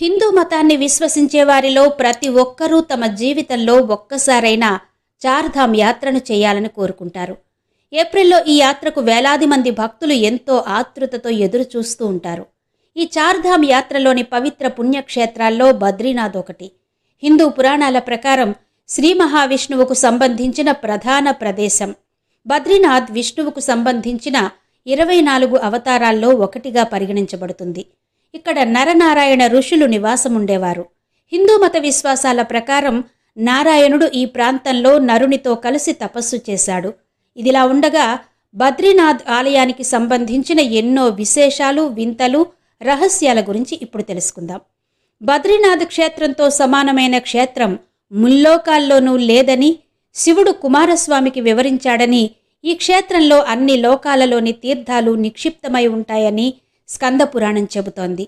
హిందూ మతాన్ని విశ్వసించే వారిలో ప్రతి ఒక్కరూ తమ జీవితంలో ఒక్కసారైనా చార్ధామ్ యాత్రను చేయాలని కోరుకుంటారు. ఏప్రిల్లో ఈ యాత్రకు వేలాది మంది భక్తులు ఎంతో ఆతృతతో ఎదురు చూస్తూ ఉంటారు. ఈ చార్ధామ్ యాత్రలోని పవిత్ర పుణ్యక్షేత్రాల్లో బద్రీనాథ్ ఒకటి. హిందూ పురాణాల ప్రకారం శ్రీ మహావిష్ణువుకు సంబంధించిన ప్రధాన ప్రదేశం. బద్రీనాథ్ విష్ణువుకు సంబంధించిన ఇరవై నాలుగు అవతారాల్లో ఒకటిగా పరిగణించబడుతుంది. ఇక్కడ నరనారాయణ ఋషులు నివాసముండేవారు. హిందూ మత విశ్వాసాల ప్రకారం నారాయణుడు ఈ ప్రాంతంలో నరునితో కలిసి తపస్సు చేశాడు. ఇదిలా ఉండగా బద్రీనాథ్ ఆలయానికి సంబంధించిన ఎన్నో విశేషాలు వింతలు రహస్యాల గురించి ఇప్పుడు తెలుసుకుందాం. బద్రీనాథ్ క్షేత్రంతో సమానమైన క్షేత్రం ముల్లోకాల్లోనూ లేదని శివుడు కుమారస్వామికి వివరించాడని ఈ క్షేత్రంలో అన్ని లోకాలలోని తీర్థాలు నిక్షిప్తమై ఉంటాయని స్కంద పురాణం చెబుతోంది.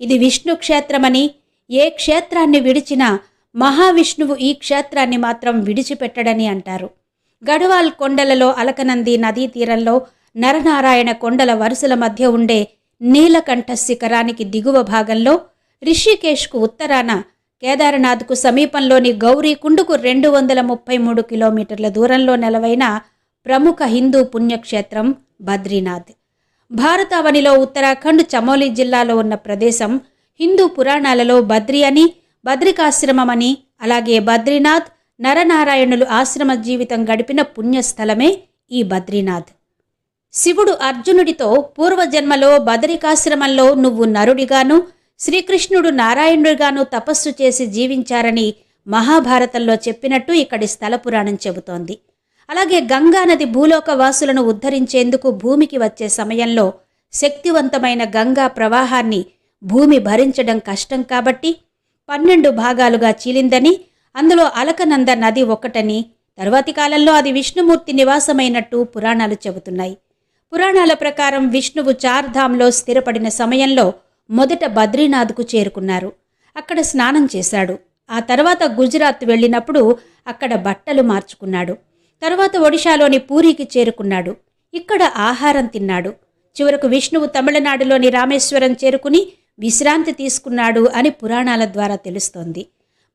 ఇది విష్ణు క్షేత్రమని ఏ క్షేత్రాన్ని విడిచినా మహావిష్ణువు ఈ క్షేత్రాన్ని మాత్రం విడిచిపెట్టడని అంటారు. గఢవాల్ కొండలలో అలకనంది నదీ తీరంలో నరనారాయణ కొండల వరుసల మధ్య ఉండే నీలకంఠ శిఖరానికి దిగువ భాగంలో రిషికేశ్కు ఉత్తరాన కేదార్నాథ్కు సమీపంలోని గౌరీకుండుకు రెండు వందల ముప్పై మూడు కిలోమీటర్ల దూరంలో నెలవైన ప్రముఖ హిందూ పుణ్యక్షేత్రం బద్రీనాథ్. భారతావనిలో ఉత్తరాఖండ్ చమోలి జిల్లాలో ఉన్న ప్రదేశం హిందూ పురాణాలలో బద్రి అని బద్రికాశ్రమమని అలాగే బద్రీనాథ్ నరనారాయణులు ఆశ్రమ జీవితం గడిపిన పుణ్యస్థలమే ఈ బద్రీనాథ్. శివుడు అర్జునుడితో పూర్వజన్మలో బదరికాశ్రమంలో నువ్వు నరుడిగాను శ్రీకృష్ణుడు నారాయణుడిగాను తపస్సు చేసి జీవించారని మహాభారతంలో చెప్పినట్టు ఇక్కడి స్థల పురాణం చెబుతోంది. అలాగే గంగానది భూలోక వాసులను ఉద్ధరించేందుకు భూమికి వచ్చే సమయంలో శక్తివంతమైన గంగా ప్రవాహాన్ని భూమి భరించడం కష్టం కాబట్టి పన్నెండు భాగాలుగా చీలిందని అందులో అలకనంద నది ఒకటని తర్వాతి కాలంలో అది విష్ణుమూర్తి నివాసమైనట్టు పురాణాలు చెబుతున్నాయి. పురాణాల ప్రకారం విష్ణువు చార్ధామ్లో స్థిరపడిన సమయంలో మొదట బద్రీనాథ్కు చేరుకున్నారు. అక్కడ స్నానం చేశాడు. ఆ తర్వాత గుజరాత్ వెళ్ళినప్పుడు అక్కడ బట్టలు మార్చుకున్నాడు. తరువాత ఒడిశాలోని పూరికి చేరుకున్నాడు. ఇక్కడ ఆహారం తిన్నాడు. చివరకు విష్ణువు తమిళనాడులోని రామేశ్వరం చేరుకుని విశ్రాంతి తీసుకున్నాడు అని పురాణాల ద్వారా తెలుస్తోంది.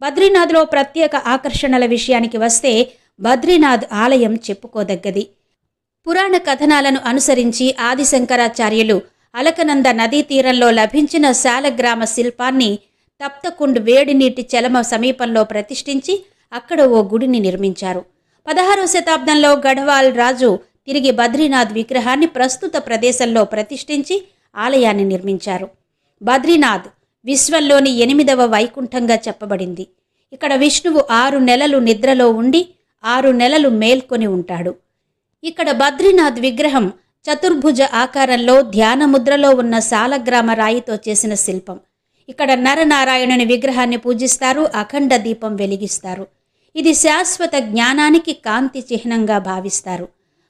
బద్రీనాథ్లో ప్రత్యేక ఆకర్షణల విషయానికి వస్తే బద్రీనాథ్ ఆలయం చెప్పుకోదగ్గది. పురాణ కథనాలను అనుసరించి ఆదిశంకరాచార్యులు అలకనంద నదీ తీరంలో లభించిన శాలగ్రామ శిల్పాన్ని తప్తకుండ్ వేడి నీటి చలమ సమీపంలో ప్రతిష్ఠించి అక్కడ ఓ గుడిని నిర్మించారు. పదహారవ శతాబ్దంలో గఢవాల్ రాజు తిరిగి బద్రీనాథ్ విగ్రహాన్ని ప్రస్తుత ప్రదేశంలో ప్రతిష్ఠించి ఆలయాన్ని నిర్మించారు. బద్రీనాథ్ విశ్వంలోని ఎనిమిదవ వైకుంఠంగా చెప్పబడింది. ఇక్కడ విష్ణువు ఆరు నెలలు నిద్రలో ఉండి ఆరు నెలలు మేల్కొని ఉంటాడు. ఇక్కడ బద్రీనాథ్ విగ్రహం చతుర్భుజ ఆకారంలో ధ్యానముద్రలో ఉన్న సాలగ్రామ రాయితో చేసిన శిల్పం. ఇక్కడ నరనారాయణుని విగ్రహాన్ని పూజిస్తారు అఖండ దీపం వెలిగిస్తారు. ఇది శాశ్వత జ్ఞానానికి కాంతి చిహ్నంగా భావిస్తారు.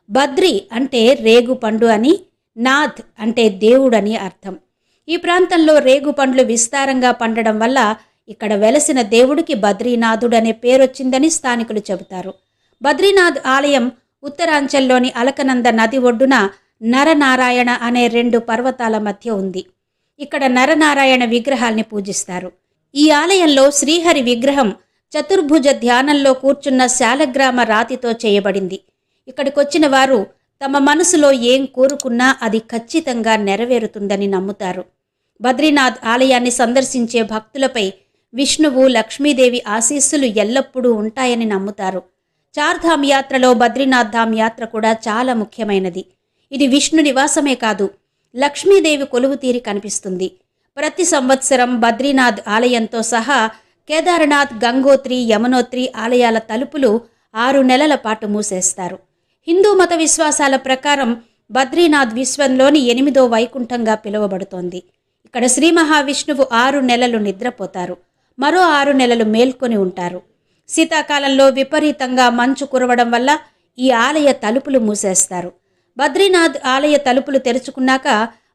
బద్రి అంటే రేగు పండు అని నాథ్ అంటే దేవుడని అర్థం. ఈ ప్రాంతంలో రేగు పండ్లు విస్తారంగా పండడం వల్ల ఇక్కడ వెలసిన దేవుడికి బద్రీనాథుడు అనే పేరొచ్చిందని స్థానికులు చెబుతారు. బద్రీనాథ్ ఆలయం ఉత్తరాంచల్లోని అలకనంద నది ఒడ్డున నరనారాయణ అనే రెండు పర్వతాల మధ్య ఉంది. ఇక్కడ నరనారాయణ విగ్రహాల్ని పూజిస్తారు. ఈ ఆలయంలో శ్రీహరి విగ్రహం చతుర్భుజ ధ్యానంలో కూర్చున్న శాలగ్రామ రాతితో చేయబడింది. ఇక్కడికొచ్చిన వారు తమ మనసులో ఏం కోరుకున్నా అది ఖచ్చితంగా నెరవేరుతుందని నమ్ముతారు. బద్రీనాథ్ ఆలయాన్ని సందర్శించే భక్తులపై విష్ణువు లక్ష్మీదేవి ఆశీస్సులు ఎల్లప్పుడూ ఉంటాయని నమ్ముతారు. చార్ధామ్ యాత్రలో బద్రీనాథ్ ధామ్ యాత్ర కూడా చాలా ముఖ్యమైనది. ఇది విష్ణు నివాసమే కాదు లక్ష్మీదేవి కొలువు తీరి కనిపిస్తుంది. ప్రతి సంవత్సరం బద్రీనాథ్ ఆలయంతో సహా కేదార్నాథ్ గంగోత్రి యమునోత్రి ఆలయాల తలుపులు ఆరు నెలల పాటు మూసేస్తారు. హిందూ మత విశ్వాసాల ప్రకారం బద్రీనాథ్ విశ్వంలోని ఎనిమిదో వైకుంఠంగా పిలువబడుతోంది. ఇక్కడ శ్రీ మహావిష్ణువు ఆరు నెలలు నిద్రపోతారు. మరో ఆరు నెలలు మేల్కొని ఉంటారు. శీతాకాలంలో విపరీతంగా మంచు కురవడం వల్ల ఈ ఆలయ తలుపులు మూసేస్తారు. బద్రీనాథ్ ఆలయ తలుపులు తెరుచుకున్నాక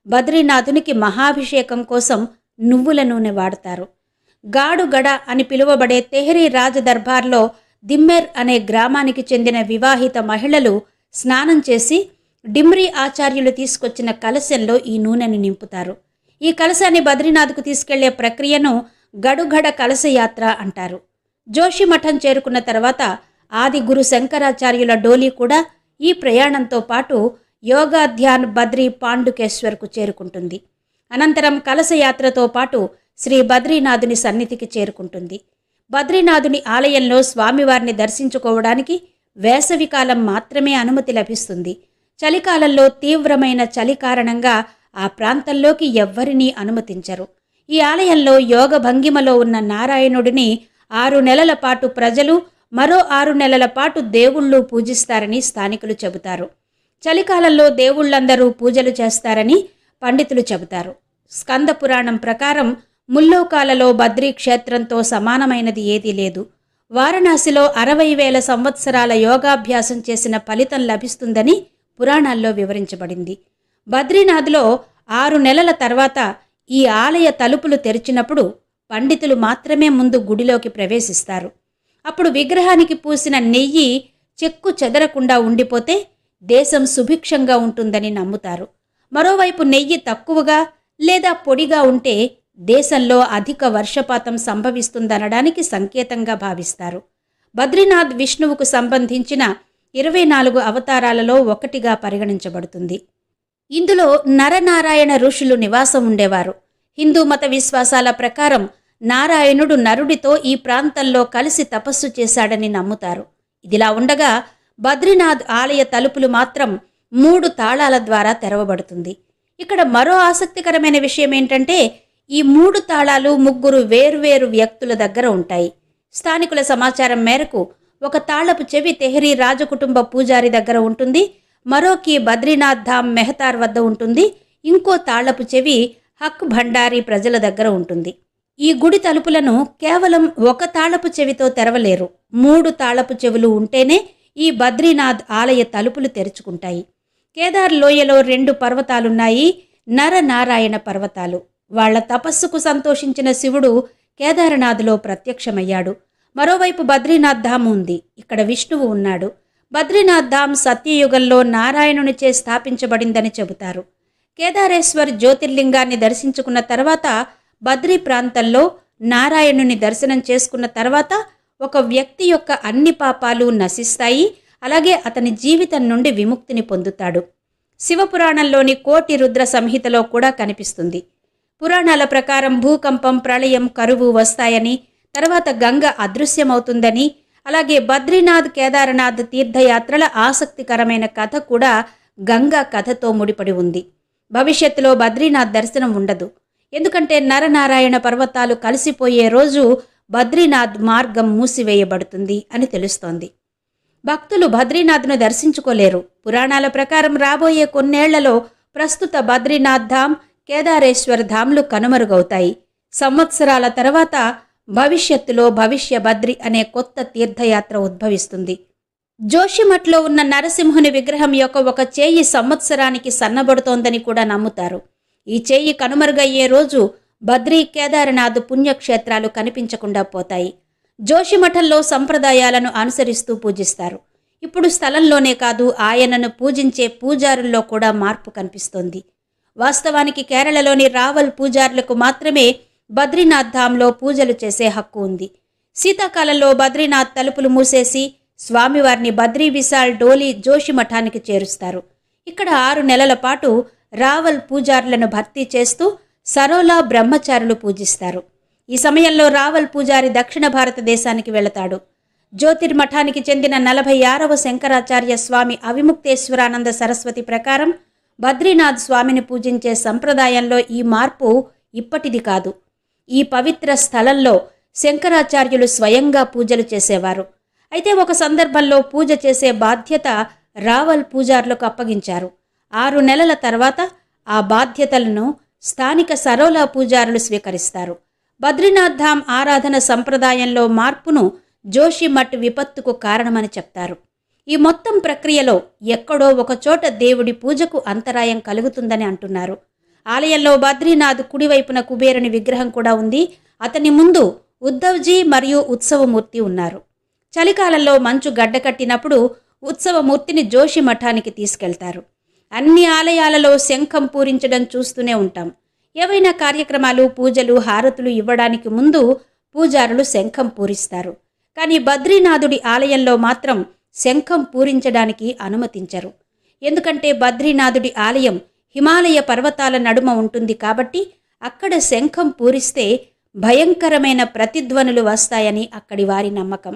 బద్రీనాథునికి మహాభిషేకం కోసం నువ్వుల నూనె వాడతారు. గాడుగడ అని పిలువబడే తెహ్రీ రాజ దర్బార్లో దిమ్మెర్ అనే గ్రామానికి చెందిన వివాహిత మహిళలు స్నానం చేసి డిమ్రీ ఆచార్యులు తీసుకొచ్చిన కలశంలో ఈ నూనెను నింపుతారు. ఈ కలశాన్ని బద్రీనాథ్కు తీసుకెళ్ళే ప్రక్రియను గడుగడ కలశయాత్ర అంటారు. జోషిమఠం చేరుకున్న తర్వాత ఆది గురు శంకరాచార్యుల డోలీ కూడా ఈ ప్రయాణంతో పాటు యోగాధ్యాన్ బద్రీ పాండుకేశ్వర్కు చేరుకుంటుంది. అనంతరం కలశయాత్రతో పాటు శ్రీ బద్రీనాథుని సన్నిధికి చేరుకుంటుంది. బద్రీనాథుని ఆలయంలో స్వామివారిని దర్శించుకోవడానికి వేసవికాలం మాత్రమే అనుమతి లభిస్తుంది. చలికాలంలో తీవ్రమైన చలి కారణంగా ఆ ప్రాంతంలోకి ఎవ్వరినీ అనుమతించరు. ఈ ఆలయంలో యోగ భంగిమలో ఉన్న నారాయణుడిని ఆరు నెలల పాటు ప్రజలు మరో ఆరు నెలల పాటు దేవుళ్ళు పూజిస్తారని స్థానికులు చెబుతారు. చలికాలంలో దేవుళ్ళందరూ పూజలు చేస్తారని పండితులు చెబుతారు. స్కంద పురాణం ప్రకారం ముల్లోకాలలో బద్రీ క్షేత్రంతో సమానమైనది ఏదీ లేదు. వారణాసిలో అరవై వేల సంవత్సరాల యోగాభ్యాసం చేసిన ఫలితం లభిస్తుందని పురాణాల్లో వివరించబడింది. బద్రీనాథ్లో ఆరు నెలల తర్వాత ఈ ఆలయ తలుపులు తెరిచినప్పుడు పండితులు మాత్రమే ముందు గుడిలోకి ప్రవేశిస్తారు. అప్పుడు విగ్రహానికి పూసిన నెయ్యి చెక్కు చెదరకుండా ఉండిపోతే దేశం సుభిక్షంగా ఉంటుందని నమ్ముతారు. మరోవైపు నెయ్యి తక్కువగా లేదా పొడిగా ఉంటే దేశంలో అధిక వర్షపాతం సంభవిస్తుందనడానికి సంకేతంగా భావిస్తారు. బద్రీనాథ్ విష్ణువుకు సంబంధించిన ఇరవై నాలుగు అవతారాలలో ఒకటిగా పరిగణించబడుతుంది. ఇందులో నరనారాయణ ఋషులు నివాసం ఉండేవారు. హిందూ మత విశ్వాసాల ప్రకారం నారాయణుడు నరుడితో ఈ ప్రాంతంలో కలిసి తపస్సు చేశాడని నమ్ముతారు. ఇదిలా ఉండగా బద్రీనాథ్ ఆలయ తలుపులు మాత్రం మూడు తాళాల ద్వారా తెరవబడుతుంది. ఇక్కడ మరో ఆసక్తికరమైన విషయం ఏంటంటే ఈ మూడు తాళాలు ముగ్గురు వేర్వేరు వ్యక్తుల దగ్గర ఉంటాయి. స్థానికుల సమాచారం మేరకు ఒక తాళపు చెవి తెహ్రీ రాజకుటుంబ పూజారి దగ్గర ఉంటుంది. మరోకి బద్రీనాథ్ ధామ్ మెహతార్ వద్ద ఉంటుంది. ఇంకో తాళపు చెవి హక్ భండారీ ప్రజల దగ్గర ఉంటుంది. ఈ గుడి తలుపులను కేవలం ఒక తాళపు చెవితో తెరవలేరు. మూడు తాళపు చెవులు ఉంటేనే ఈ బద్రీనాథ్ ఆలయ తలుపులు తెరుచుకుంటాయి. కేదార్ లోయలో రెండు పర్వతాలున్నాయి. నరనారాయణ పర్వతాలు. వాళ్ళ తపస్సుకు సంతోషించిన శివుడు కేదారనాథ్లో ప్రత్యక్షమయ్యాడు. మరోవైపు బద్రీనాథ్ ధామ్ ఉంది. ఇక్కడ విష్ణువు ఉన్నాడు. బద్రీనాథ్ ధామ్ సత్యయుగంలో నారాయణునిచే స్థాపించబడిందని చెబుతారు. కేదారేశ్వర్ జ్యోతిర్లింగాన్ని దర్శించుకున్న తర్వాత బద్రీ ప్రాంతంలో నారాయణుని దర్శనం చేసుకున్న తర్వాత ఒక వ్యక్తి యొక్క అన్ని పాపాలు నశిస్తాయి. అలాగే అతని జీవితం నుండి విముక్తిని పొందుతాడు. శివపురాణంలోని కోటి రుద్ర సంహితలో కూడా కనిపిస్తుంది. పురాణాల ప్రకారం భూకంపం ప్రళయం కరువు వస్తాయని తర్వాత గంగ అదృశ్యమవుతుందని అలాగే బద్రీనాథ్ కేదారనాథ్ తీర్థయాత్రల ఆసక్తికరమైన కథ కూడా గంగా కథతో ముడిపడి ఉంది. భవిష్యత్తులో బద్రీనాథ్ దర్శనం ఉండదు. ఎందుకంటే నరనారాయణ పర్వతాలు కలిసిపోయే రోజు బద్రీనాథ్ మార్గం మూసివేయబడుతుంది అని తెలుస్తోంది. భక్తులు బద్రీనాథ్ను దర్శించుకోలేరు. పురాణాల ప్రకారం రాబోయే కొన్నేళ్ళలో ప్రస్తుత బద్రీనాథ్ ధామ్ కేదారేశ్వర్ ధామ్లు కనుమరుగవుతాయి. సంవత్సరాల తర్వాత భవిష్యత్తులో భవిష్య బద్రి అనే కొత్త తీర్థయాత్ర ఉద్భవిస్తుంది. జోషిమఠ్లో ఉన్న నరసింహుని విగ్రహం యొక్క ఒక చేయి సంవత్సరానికి సన్నబడుతోందని కూడా నమ్ముతారు. ఈ చేయి కనుమరుగయ్యే రోజు బద్రీ కేదారనాథ్ పుణ్యక్షేత్రాలు కనిపించకుండా పోతాయి. జోషిమఠంలో సంప్రదాయాలను అనుసరిస్తూ పూజిస్తారు. ఇప్పుడు స్థలంలోనే కాదు ఆయనను పూజించే పూజారుల్లో కూడా మార్పు కనిపిస్తోంది. వాస్తవానికి కేరళలోని రావల్ పూజారులకు మాత్రమే బద్రీనాథ్ ధామ్లో పూజలు చేసే హక్కు ఉంది. శీతాకాలంలో బద్రీనాథ్ తలుపులు మూసేసి స్వామివారిని బద్రీ విశాల్ డోలి జోషి మఠానికి చేరుస్తారు. ఇక్కడ ఆరు నెలల పాటు రావల్ పూజారులను భర్తీ చేస్తూ సరోలా బ్రహ్మచారులు పూజిస్తారు. ఈ సమయంలో రావల్ పూజారి దక్షిణ భారతదేశానికి వెళతాడు. జ్యోతిర్మఠానికి చెందిన నలభై ఆరవ శంకరాచార్య స్వామి అవిముక్తేశ్వరానంద సరస్వతి ప్రకారం బద్రీనాథ్ స్వామిని పూజించే సంప్రదాయంలో ఈ మార్పు ఇప్పటిది కాదు. ఈ పవిత్ర స్థలంలో శంకరాచార్యులు స్వయంగా పూజలు చేసేవారు. అయితే ఒక సందర్భంలో పూజ చేసే బాధ్యత రావల్ పూజారులకు అప్పగించారు. ఆరు నెలల తర్వాత ఆ బాధ్యతలను స్థానిక సరోలా పూజారులు స్వీకరిస్తారు. బద్రీనాథ్ ధామ్ ఆరాధన సంప్రదాయంలో మార్పును జోషిమఠ్ విపత్తుకు కారణమని చెప్తారు. ఈ మొత్తం ప్రక్రియలో ఎక్కడో ఒకచోట దేవుడి పూజకు అంతరాయం కలుగుతుందని అంటున్నారు. ఆలయంలో బద్రీనాథ్ కుడివైపున కుబేరుని విగ్రహం కూడా ఉంది. అతని ముందు ఉద్ధవ్జీ మరియు ఉత్సవమూర్తి ఉన్నారు. చలికాలంలో మంచు గడ్డకట్టినప్పుడు ఉత్సవమూర్తిని జోషి మఠానికి తీసుకెళ్తారు. అన్ని ఆలయాలలో శంఖం పూరించడం చూస్తూనే ఉంటాం. ఏవైనా కార్యక్రమాలు పూజలు హారతులు ఇవ్వడానికి ముందు పూజారులు శంఖం పూరిస్తారు. కానీ బద్రీనాథుడి ఆలయంలో మాత్రం శంఖం పూరించడానికి అనుమతించరు. ఎందుకంటే బద్రీనాథుడి ఆలయం హిమాలయ పర్వతాల నడుమ ఉంటుంది కాబట్టి అక్కడ శంఖం పూరిస్తే భయంకరమైన ప్రతిధ్వనులు వస్తాయని అక్కడి వారి నమ్మకం.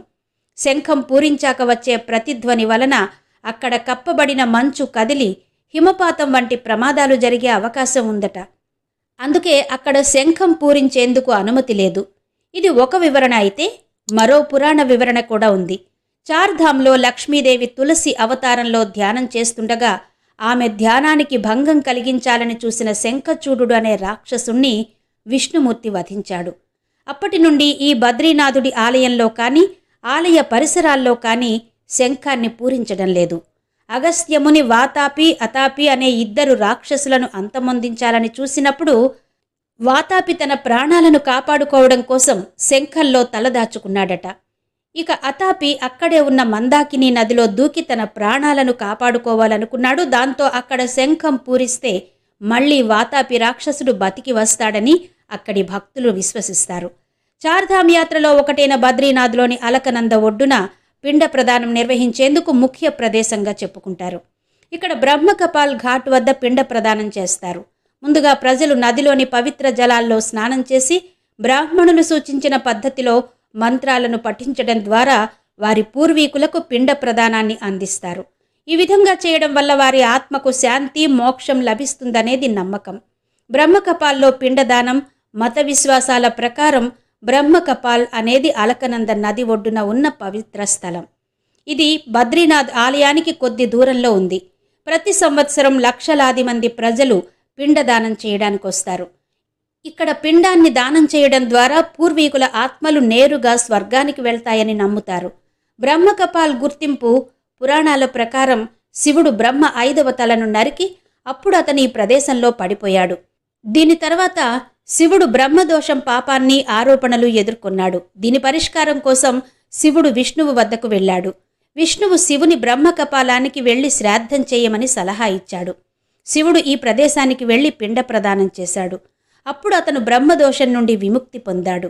శంఖం పూరించాక వచ్చే ప్రతిధ్వని వలన అక్కడ కప్పబడిన మంచు కదిలి హిమపాతం వంటి ప్రమాదాలు జరిగే అవకాశం ఉందట. అందుకే అక్కడ శంఖం పూరించేందుకు అనుమతి లేదు. ఇది ఒక వివరణ అయితే మరో పురాణ వివరణ కూడా ఉంది. చార్ధామ్లో లక్ష్మీదేవి తులసి అవతారంలో ధ్యానం చేస్తుండగా ఆమె ధ్యానానికి భంగం కలిగించాలని చూసిన శంఖచూడు అనే రాక్షసుణ్ణి విష్ణుమూర్తి వధించాడు. అప్పటి నుండి ఈ బద్రీనాథుడి ఆలయంలో కానీ ఆలయ పరిసరాల్లో కానీ శంఖాన్ని పూరించడం లేదు. అగస్త్యముని వాతాపి అతాపి అనే ఇద్దరు రాక్షసులను అంతమొందించాలని చూసినప్పుడు వాతాపి తన ప్రాణాలను కాపాడుకోవడం కోసం శంఖంలో తలదాచుకున్నాడట. ఇక అతాపి అక్కడే ఉన్న మందాకిని నదిలో దూకి తన ప్రాణాలను కాపాడుకోవాలనుకున్నాడు. దాంతో అక్కడ శంఖం పూరిస్తే మళ్ళీ వాతాపి రాక్షసుడు బతికి వస్తాడని అక్కడి భక్తులు విశ్వసిస్తారు. చార్ధామ్ యాత్రలో ఒకటైన బద్రీనాథ్లోని అలకనంద ఒడ్డున పిండ ప్రదానం నిర్వహించేందుకు ముఖ్య ప్రదేశంగా చెప్పుకుంటారు. ఇక్కడ బ్రహ్మకపాల్ ఘాట్ వద్ద పిండ ప్రదానం చేస్తారు. ముందుగా ప్రజలు నదిలోని పవిత్ర జలాల్లో స్నానం చేసి బ్రాహ్మణులు సూచించిన పద్ధతిలో మంత్రాలను పఠించడం ద్వారా వారి పూర్వీకులకు పిండ ప్రదానాన్ని అందిస్తారు. ఈ విధంగా చేయడం వల్ల వారి ఆత్మకు శాంతి మోక్షం లభిస్తుందనేది నమ్మకం. బ్రహ్మకపాల్లో పిండదానం మత విశ్వాసాల ప్రకారం బ్రహ్మకపాల్ అనేది అలకనంద నది ఒడ్డున ఉన్న పవిత్ర స్థలం. ఇది బద్రీనాథ్ ఆలయానికి కొద్ది దూరంలో ఉంది. ప్రతి సంవత్సరం లక్షలాది మంది ప్రజలు పిండదానం చేయడానికి వస్తారు ఇక్కడ పిండాన్ని దానం చేయడం ద్వారా పూర్వీకుల ఆత్మలు నేరుగా స్వర్గానికి వెళ్తాయని నమ్ముతారు. బ్రహ్మకపాల్ గుర్తింపు పురాణాల ప్రకారం శివుడు బ్రహ్మ ఐదవ తలను నరికి అప్పుడు అతని ఈ ప్రదేశంలో పడిపోయాడు. దీని తర్వాత శివుడు బ్రహ్మదోషం పాపాన్ని ఆరోపణలు ఎదుర్కొన్నాడు. దీని పరిష్కారం కోసం శివుడు విష్ణువు వద్దకు వెళ్ళాడు. విష్ణువు శివుని బ్రహ్మకపాలానికి వెళ్ళి శ్రాద్ధం చేయమని సలహా ఇచ్చాడు. శివుడు ఈ ప్రదేశానికి వెళ్ళి పిండ ప్రదానం చేశాడు. అప్పుడు అతను బ్రహ్మదోషం నుండి విముక్తి పొందాడు.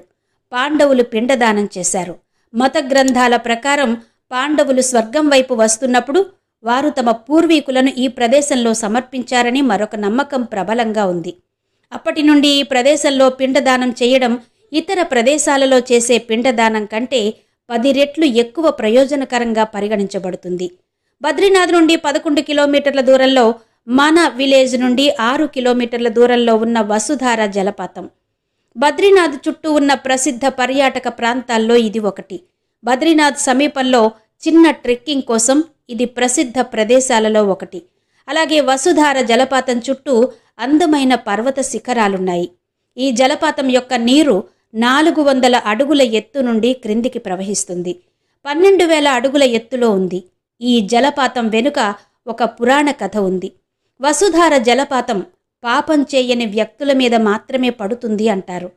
పాండవులు పిండదానం చేశారు. మత గ్రంథాల ప్రకారం పాండవులు స్వర్గం వైపు వస్తున్నప్పుడు వారు తమ పూర్వీకులను ఈ ప్రదేశంలో సమర్పించారని మరొక నమ్మకం ప్రబలంగా ఉంది. అప్పటి నుండి ఈ ప్రదేశంలో పిండదానం చేయడం ఇతర ప్రదేశాలలో చేసే పిండదానం కంటే పది రెట్లు ఎక్కువ ప్రయోజనకరంగా పరిగణించబడుతుంది. బద్రీనాథ్ నుండి పదకొండు కిలోమీటర్ల దూరంలో మన విలేజ్ నుండి ఆరు కిలోమీటర్ల దూరంలో ఉన్న వసుధార జలపాతం. బద్రీనాథ్ చుట్టూ ఉన్న ప్రసిద్ధ పర్యాటక ప్రాంతాల్లో ఇది ఒకటి. బద్రీనాథ్ సమీపంలో చిన్న ట్రెక్కింగ్ కోసం ఇది ప్రసిద్ధ ప్రదేశాలలో ఒకటి. అలాగే వసుధార జలపాతం చుట్టూ అందమైన పర్వత శిఖరాలున్నాయి. ఈ జలపాతం యొక్క నీరు నాలుగు వందల అడుగుల ఎత్తు నుండి క్రిందికి ప్రవహిస్తుంది. పన్నెండు వేల అడుగుల ఎత్తులో ఉంది. ఈ జలపాతం వెనుక ఒక పురాణ కథ ఉంది. వసుధార జలపాతం పాపం చేయని వ్యక్తుల మీద మాత్రమే పడుతుంది అంటారు.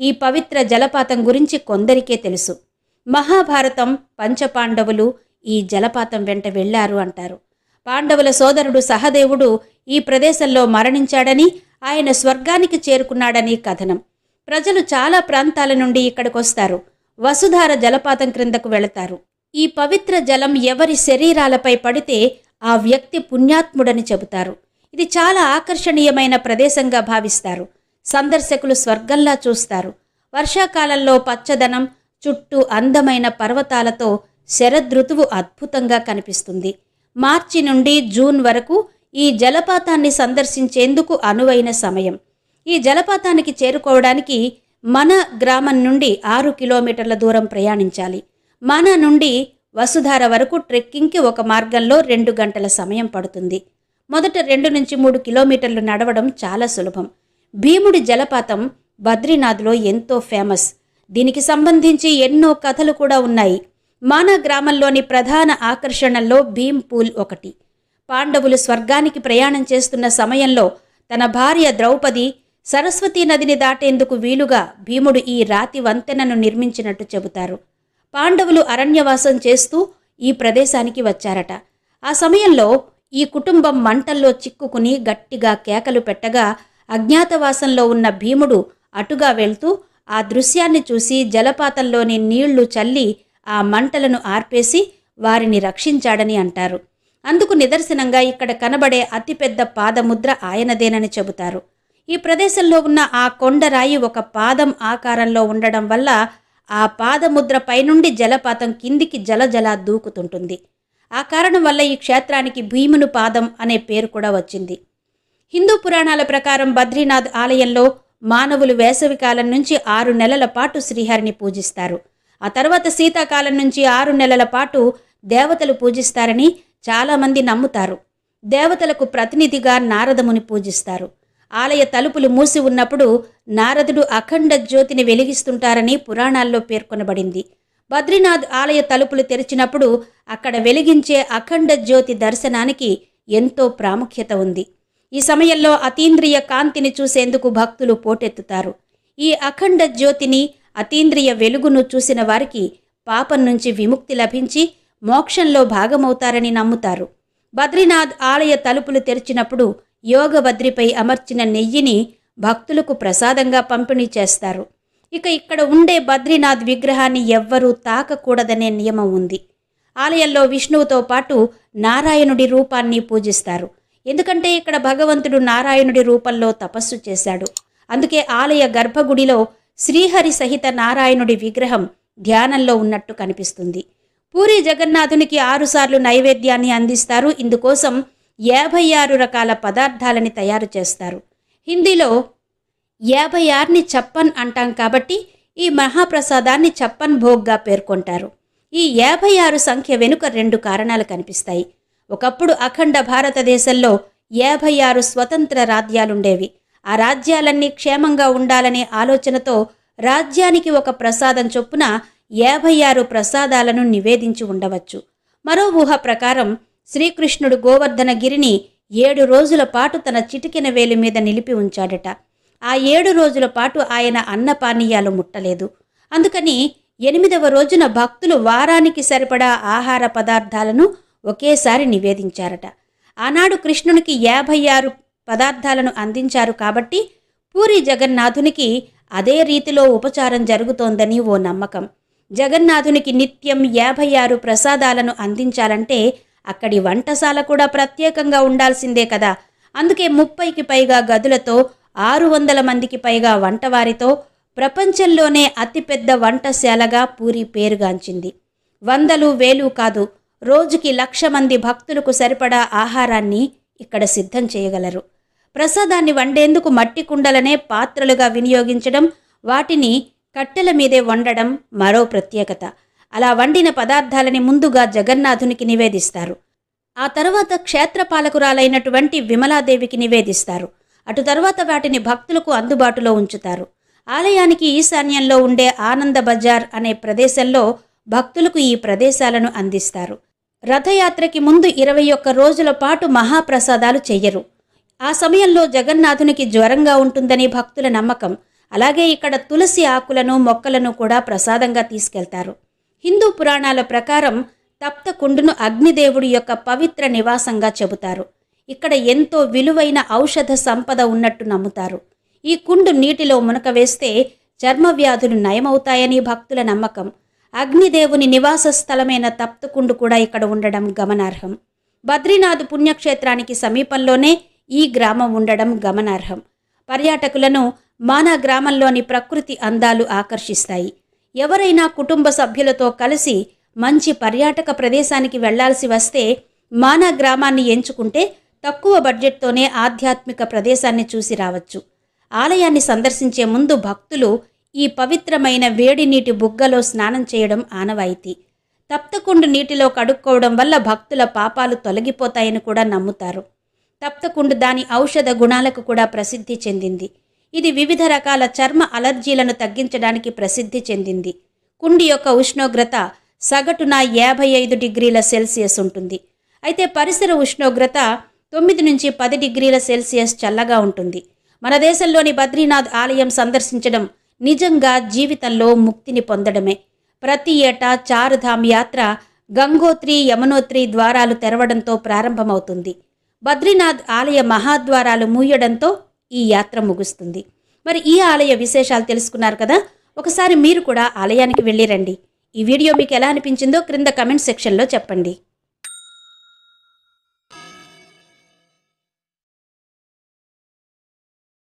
ఈ పవిత్ర జలపాతం గురించి కొందరికే తెలుసు. మహాభారతం పంచపాండవులు ఈ జలపాతం వెంట వెళ్ళారు అంటారు. పాండవుల సోదరుడు సహదేవుడు ఈ ప్రదేశంలో మరణించాడని ఆయన స్వర్గానికి చేరుకున్నాడని కథనం. ప్రజలు చాలా ప్రాంతాల నుండి ఇక్కడికొస్తారు. వసుధార జలపాతం క్రిందకు వెళతారు. ఈ పవిత్ర జలం ఎవరి శరీరాలపై పడితే ఆ వ్యక్తి పుణ్యాత్ముడని చెబుతారు. ఇది చాలా ఆకర్షణీయమైన ప్రదేశంగా భావిస్తారు. సందర్శకులు స్వర్గంలా చూస్తారు. వర్షాకాలంలో పచ్చదనం చుట్టూ అందమైన పర్వతాలతో శరదృతువు అద్భుతంగా కనిపిస్తుంది. మార్చి నుండి జూన్ వరకు ఈ జలపాతాన్ని సందర్శించేందుకు అనువైన సమయం. ఈ జలపాతానికి చేరుకోవడానికి మన గ్రామం నుండి ఆరు కిలోమీటర్ల దూరం ప్రయాణించాలి. మన నుండి వసుధార వరకు ట్రెక్కింగ్కి ఒక మార్గంలో రెండు గంటల సమయం పడుతుంది. మొదట రెండు నుంచి మూడు కిలోమీటర్లు నడవడం చాలా సులభం. భీముడి జలపాతం బద్రీనాథ్లో ఎంతో ఫేమస్. దీనికి సంబంధించి ఎన్నో కథలు కూడా ఉన్నాయి. మానా గ్రామంలోని ప్రధాన ఆకర్షణల్లో భీమ్ పూల్ ఒకటి. పాండవులు స్వర్గానికి ప్రయాణం చేస్తున్న సమయంలో తన భార్య ద్రౌపది సరస్వతీ నదిని దాటేందుకు వీలుగా భీముడు ఈ రాతి వంతెనను నిర్మించినట్టు చెబుతారు. పాండవులు అరణ్యవాసం చేస్తూ ఈ ప్రదేశానికి వచ్చారట. ఆ సమయంలో ఈ కుటుంబం మంటల్లో చిక్కుకుని గట్టిగా కేకలు పెట్టగా అజ్ఞాతవాసంలో ఉన్న భీముడు అటుగా వెళ్తూ ఆ దృశ్యాన్ని చూసి జలపాతంలోని నీళ్ళు చల్లి ఆ మంటలను ఆర్పేసి వారిని రక్షించాడని అంటారు. అందుకు నిదర్శనంగా ఇక్కడ కనబడే అతిపెద్ద పాదముద్ర ఆయనదేనని చెబుతారు. ఈ ప్రదేశంలో ఉన్న ఆ కొండరాయి ఒక పాదం ఆకారంలో ఉండడం వల్ల ఆ పాదముద్ర పైనుండి జలపాతం కిందికి జలజల దూకుతుంటుంది. ఆ కారణం వల్ల ఈ క్షేత్రానికి భీమును పాదం అనే పేరు కూడా వచ్చింది. హిందూ పురాణాల ప్రకారం బద్రీనాథ్ ఆలయంలో మానవులు వేసవి కాలం నుంచి ఆరు నెలల పాటు శ్రీహరిని పూజిస్తారు. ఆ తర్వాత శీతాకాలం నుంచి ఆరు నెలల పాటు దేవతలు పూజిస్తారని చాలామంది నమ్ముతారు. దేవతలకు ప్రతినిధిగా నారదముని పూజిస్తారు. ఆలయ తలుపులు మూసి ఉన్నప్పుడు నారదుడు అఖండ జ్యోతిని వెలిగిస్తుంటారని పురాణాల్లో పేర్కొనబడింది. బద్రీనాథ్ ఆలయ తలుపులు తెరిచినప్పుడు అక్కడ వెలిగించే అఖండ జ్యోతి దర్శనానికి ఎంతో ప్రాముఖ్యత ఉంది. ఈ సమయంలో అతీంద్రియ కాంతిని చూసేందుకు భక్తులు పోటెత్తుతారు. ఈ అఖండ జ్యోతిని అతీంద్రియ వెలుగును చూసిన వారికి పాపం నుంచి విముక్తి లభించి మోక్షంలో భాగమవుతారని నమ్ముతారు. బద్రీనాథ్ ఆలయ తలుపులు తెరిచినప్పుడు యోగభద్రిపై అమర్చిన నెయ్యిని భక్తులకు ప్రసాదంగా పంపిణీ చేస్తారు. ఇక ఇక్కడ ఉండే బద్రీనాథ్ విగ్రహాన్ని ఎవ్వరూ తాకకూడదనే నియమం ఉంది. ఆలయంలో విష్ణువుతో పాటు నారాయణుడి రూపాన్ని పూజిస్తారు. ఎందుకంటే ఇక్కడ భగవంతుడు నారాయణుడి రూపంలో తపస్సు చేశాడు. అందుకే ఆలయ గర్భగుడిలో శ్రీహరి సహిత నారాయణుడి విగ్రహం ధ్యానంలో ఉన్నట్టు కనిపిస్తుంది. పూరి జగన్నాథునికి ఆరుసార్లు నైవేద్యాన్ని అందిస్తారు. ఇందుకోసం యాభై ఆరు రకాల పదార్థాలని తయారు చేస్తారు. హిందీలో యాభై ఆరుని చప్పన్ అంటాం కాబట్టి ఈ మహాప్రసాదాన్ని చప్పన్ భోగ్గా పేర్కొంటారు. ఈ యాభై ఆరు సంఖ్య వెనుక రెండు కారణాలు కనిపిస్తాయి. ఒకప్పుడు అఖండ భారతదేశంలో యాభై ఆరు స్వతంత్ర రాజ్యాలుండేవి. ఆ రాజ్యాలన్నీ క్షేమంగా ఉండాలనే ఆలోచనతో రాజ్యానికి ఒక ప్రసాదం చొప్పున యాభై ఆరు ప్రసాదాలను నివేదించి ఉండవచ్చు. మరో ఊహ ప్రకారం శ్రీకృష్ణుడు గోవర్ధన గిరిని ఏడు రోజుల పాటు తన చిటికిన వేలి మీద నిలిపి ఉంచాడట. ఆ ఏడు రోజుల పాటు ఆయన అన్నపానీయాలు ముట్టలేదు. అందుకని ఎనిమిదవ రోజున భక్తులు వారానికి సరిపడా ఆహార పదార్థాలను ఒకేసారి నివేదించారట. ఆనాడు కృష్ణునికి యాభై ఆరు పదార్థాలను అందించారు కాబట్టి పూరి జగన్నాథునికి అదే రీతిలో ఉపచారం జరుగుతోందని ఓ నమ్మకం. జగన్నాథునికి నిత్యం యాభై ఆరు ప్రసాదాలను అందించాలంటే అక్కడి వంటశాల కూడా ప్రత్యేకంగా ఉండాల్సిందే కదా. అందుకే ముప్పైకి పైగా గదులతో ఆరు వందల మందికి పైగా వంటవారితో ప్రపంచంలోనే అతిపెద్ద వంటశాలగా పూరి పేరుగాంచింది. వందలు వేలు కాదు రోజుకి లక్ష మంది భక్తులకు సరిపడా ఆహారాన్ని ఇక్కడ సిద్ధం చేయగలరు. ప్రసాదాన్ని వండేందుకు మట్టి కుండలనే పాత్రలుగా వినియోగించడం వాటిని కట్టెల మీదే వండడం మరో ప్రత్యేకత. అలా వండిన పదార్థాలని ముందుగా జగన్నాథునికి నివేదిస్తారు. ఆ తర్వాత క్షేత్రపాలకురాలైనటువంటి విమలాదేవికి నివేదిస్తారు. అటు తర్వాత వాటిని భక్తులకు అందుబాటులో ఉంచుతారు. ఆలయానికి ఈశాన్యంలో ఉండే ఆనంద బజార్ అనే ప్రదేశంలో భక్తులకు ఈ ప్రదేశాలను అందిస్తారు. రథయాత్రకి ముందు ఇరవై ఒక్క రోజుల పాటు మహాప్రసాదాలు చెయ్యరు ఆ సమయంలో జగన్నాథునికి జ్వరంగా ఉంటుందని భక్తుల నమ్మకం. అలాగే ఇక్కడ తులసి ఆకులను మొక్కలను కూడా ప్రసాదంగా తీసుకెళ్తారు. హిందూ పురాణాల ప్రకారం తప్త కుండును అగ్నిదేవుడి యొక్క పవిత్ర నివాసంగా చెబుతారు. ఇక్కడ ఎంతో విలువైన ఔషధ సంపద ఉన్నట్టు నమ్ముతారు. ఈ కుండు నీటిలో మునక వేస్తే చర్మ వ్యాధులు నయమవుతాయని భక్తుల నమ్మకం. అగ్నిదేవుని నివాస స్థలమైన తప్తకుండు కూడా ఇక్కడ ఉండడం గమనార్హం. బద్రీనాథ్ పుణ్యక్షేత్రానికి సమీపంలోనే ఈ గ్రామం ఉండడం గమనార్హం. పర్యాటకులను మానా గ్రామంలోని ప్రకృతి అందాలు ఆకర్షిస్తాయి. ఎవరైనా కుటుంబ సభ్యులతో కలిసి మంచి పర్యాటక ప్రదేశానికి వెళ్ళాల్సి వస్తే మానా గ్రామాన్ని ఎంచుకుంటే తక్కువ బడ్జెట్తోనే ఆధ్యాత్మిక ప్రదేశాన్ని చూసి రావచ్చు. ఆలయాన్ని సందర్శించే ముందు భక్తులు ఈ పవిత్రమైన వేడి నీటి బుగ్గలో స్నానం చేయడం ఆనవాయితీ. తప్తకుండు నీటిలో కడుక్కోవడం వల్ల భక్తుల పాపాలు తొలగిపోతాయని కూడా నమ్ముతారు. తప్తకుండు దాని ఔషధ గుణాలకు కూడా ప్రసిద్ధి చెందింది. ఇది వివిధ రకాల చర్మ అలర్జీలను తగ్గించడానికి ప్రసిద్ధి చెందింది. కుండి యొక్క ఉష్ణోగ్రత సగటున యాభై ఐదు డిగ్రీల సెల్సియస్ ఉంటుంది. అయితే పరిసర ఉష్ణోగ్రత తొమ్మిది నుంచి పది డిగ్రీల సెల్సియస్ చల్లగా ఉంటుంది. మన దేశంలోని బద్రీనాథ్ ఆలయం సందర్శించడం నిజంగా జీవితంలో ముక్తిని పొందడమే. ప్రతి ఏటా చారుధామ్ యాత్ర గంగోత్రి యమునోత్రి ద్వారాలు తెరవడంతో ప్రారంభమవుతుంది. బద్రీనాథ్ ఆలయ మహాద్వారాలు మూయడంతో ఈ యాత్ర ముగుస్తుంది. మరి ఈ ఆలయ విశేషాలు తెలుసుకున్నారు కదా? ఒకసారి మీరు కూడా ఆలయానికి వెళ్ళి రండి. ఈ వీడియో మీకు ఎలా అనిపించిందో క్రింద కమెంట్ సెక్షన్లో చెప్పండి.